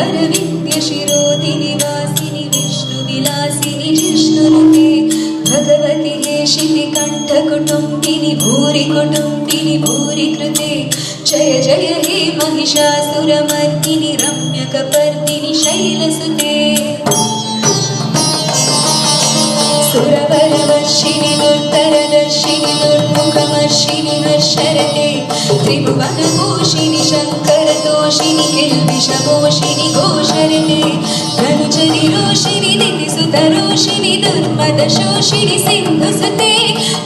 वरविद्यशिरोदिनिवासिनि विष्णुविलासिनि जिष्णुनुते भगवति हेशिति कण्ठकुटुम्बिनि भूरिकुटुम्बिनि भूरिकृते जय जय हे महिषासुरमर्दिनि रम्यकपर्दिनि शैलसुते सुरवरवर्षिणि दुर्धरदर्शिनि दुर्मुखमर्षिणि नश्वरते त्रिभुवनभूषिणि शङ्कर ఘోషిణి కిల్బిష ఘోషిణి ఘోషరిణి ధనుజని రోషిణి దితిసు తరోషిణి దుర్మద శోషిణి సింధు సుతే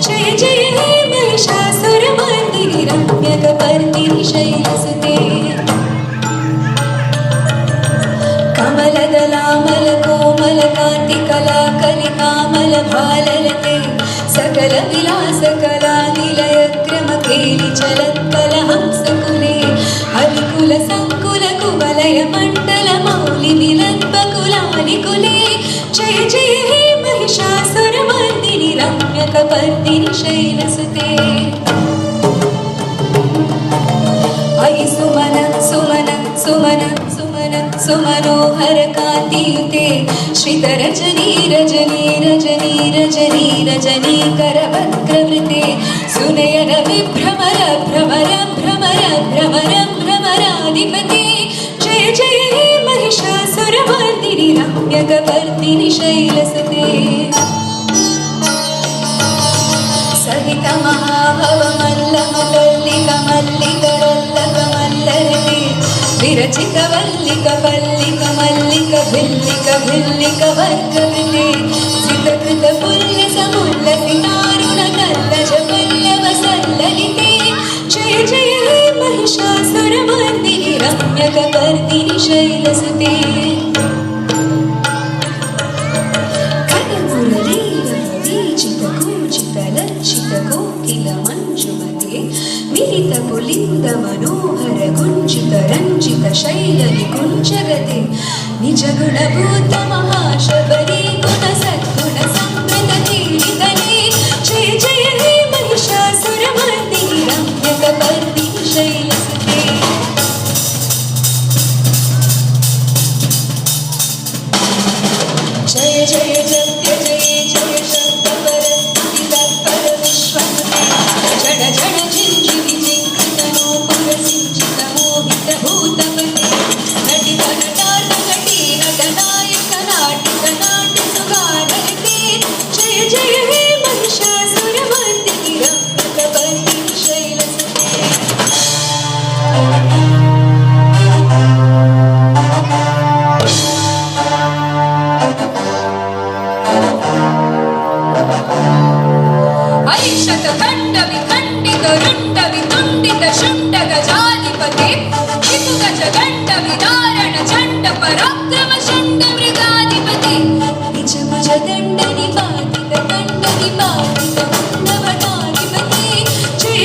జయ జయ హే మహిషాసుర మందిని రమ్యక పర్ణిని శైలసుతే. కమలదలామల కోమల కాంతి కళా కలికామల భాలలతే సకల విలాస కళా నిలయ క్రమ కేలి చలత్కల जय जय हे महिषासुरमर्दिनि रम्यकपर्दिनि शैलसुते। अयि सुमन सुमन सुमन सुमन सुमनोहर कान्तियुते श्रितरजनी रजनी रजनी रजनी रजनी करवक्त्रवृते सुनयन विभ्रमर भ्रमर भ्रमर भ्रमर भ्रमराधिपते यगवर्तिनि शैलसते सहितमहाभवमल्लमल्लिकमल्लिकरल्लकमल्लरति विरचितवल्लिकवल्लिकमल्लिकभिल्लिकभिल्लिकवर्गविते सितकृतपुल्लसमुल्लसितारुणकल्लजपल्लवसल्ललिते जय जय महिषासुरमर्दिनि रम्यकवर्दिनि शैलसते महिषासुरमर्दिनि रम्यकपर्दिनि शैलसुते कनमुरलीरवीचितकूचितलज्जितकोकिलमञ्जुमते मिलितपुलिन्दमनोहर कुञ्जित रञ्जित शैलनिकुञ्जगते निजगुणभूत महाशबरी गुणसद्गुण శతదండవి ఖండిత రుండవి తుండిత శుండగ జాధిపతి. విపుగ జగండవి దారణ చండ పరాక్రమ శుండ మృగాధిపతి. నిజభుజ దండని పాతిక దండని పాతిక ఉన్నవతాధిపతి జయ